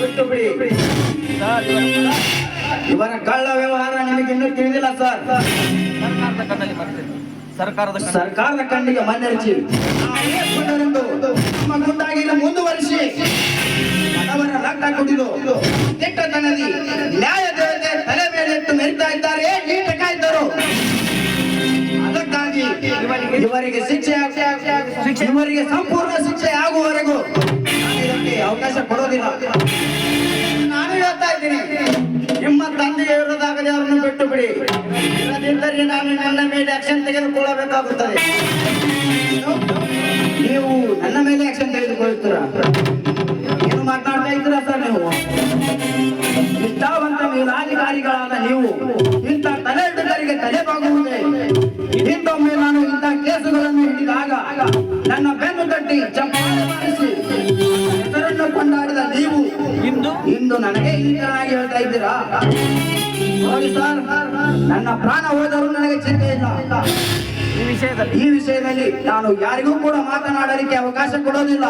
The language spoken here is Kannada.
ಬಿಟ್ಟು ಬಿಡಿ ಇವರ ಕಳ್ಳ ವ್ಯವಹಾರ ನಿಮಗೆ ಇನ್ನೂ ತಿಳಿದಿಲ್ಲ ಸರ್. ಸರ್ಕಾರದ ಕಣ್ಣಲ್ಲಿ ಬರ್ತೇನೆ. ಸರ್ಕಾರದ ಸರ್ಕಾರದ ಕಣ್ಣಿಗೆ ಮನ್ನೆರಚಿ. ನಮ್ಮ ಗುಂಡಾಗಿನ ಮುಂದುವರಿಸಿ. ಅವರ ರಕ್ತ ಕುಡಿದು ಕೆಟ್ಟತನದಿ ನ್ಯಾಯ ದೇವತೆ ತಲೆ ಮೇಲೆ ಇಟ್ಟು ಮೆರಿತಾ ಇದ್ದಾರೆ. ಈ ಟಕಾಯಿತರು ಅದಕ್ಕಾಗಿ ಇವರಿಗೆ ಶಿಕ್ಷೆ ಶಿಕ್ಷೆ ಇವರಿಗೆ ಸಂಪೂರ್ಣ ಶಿಕ್ಷೆ ಆಗುವವರೆಗೂ ಅವಕಾಶ ಕೊಡೋದಿಲ್ಲ. ನಾನು ಹೇಳ್ತಾ ಇದ್ದೀನಿ, ನಿಮ್ಮ ತಂದೆ ಇರೋದಾಗಲಿ ಅವರನ್ನು ಬಿಟ್ಟು ಬಿಡಿ. ಇಲ್ಲದಿದ್ದರೆ ನಾನು ನನ್ನ ಮೇಲೆ ಆಕ್ಷನ್ ತೆಗೆದುಕೊಳ್ಳಬೇಕಾಗುತ್ತದೆ. ನೀವು ನನ್ನ ಮೇಲೆ ಆಕ್ಷನ್ ತೆಗೆದುಕೊಳ್ಳುತ್ತೀರ? ಏನು ಮಾತನಾಡ್ತಾ ಇದ್ದೀರಾ ಸರ್ ನೀವು? ನಿಷ್ಠಾವಂತ ಮೇಲಾಧಿಕಾರಿಗಳಾದ ನೀವು, ಇಂಥ ತಲೆ ಹಿಡಿದರಿಗೆ ತಲೆ ಬಾಗುವುದೇ? ಹಿಂದೊಮ್ಮೆ ನಾನು ಇಂಥ ಕೇಸುಗಳನ್ನು ಹಿಡಿದಾಗ ನನ್ನ ಬೆನ್ನು ತಟ್ಟಿ ಕೊಂಡಾಡಿದ ಇಂದು ಇಂದು ನನಗೆ ಈ ತರನಾಗಿ ಹೇಳ್ತಾ ಇದ್ದೀರಾ? ನೋಡಿ ಸರ್ ನನ್ನ ಪ್ರಾಣ ಹೋದರೂ ನನಗೆ ಚಿಂತೆ ಇಲ್ಲ. ಈ ವಿಷಯದಲ್ಲಿ? ಈ ವಿಷಯದಲ್ಲಿ ನಾನು ಯಾರಿಗೂ ಕೂಡ ಮಾತನಾಡಲಿಕ್ಕೆ ಅವಕಾಶ ಕೊಡೋದಿಲ್ಲ.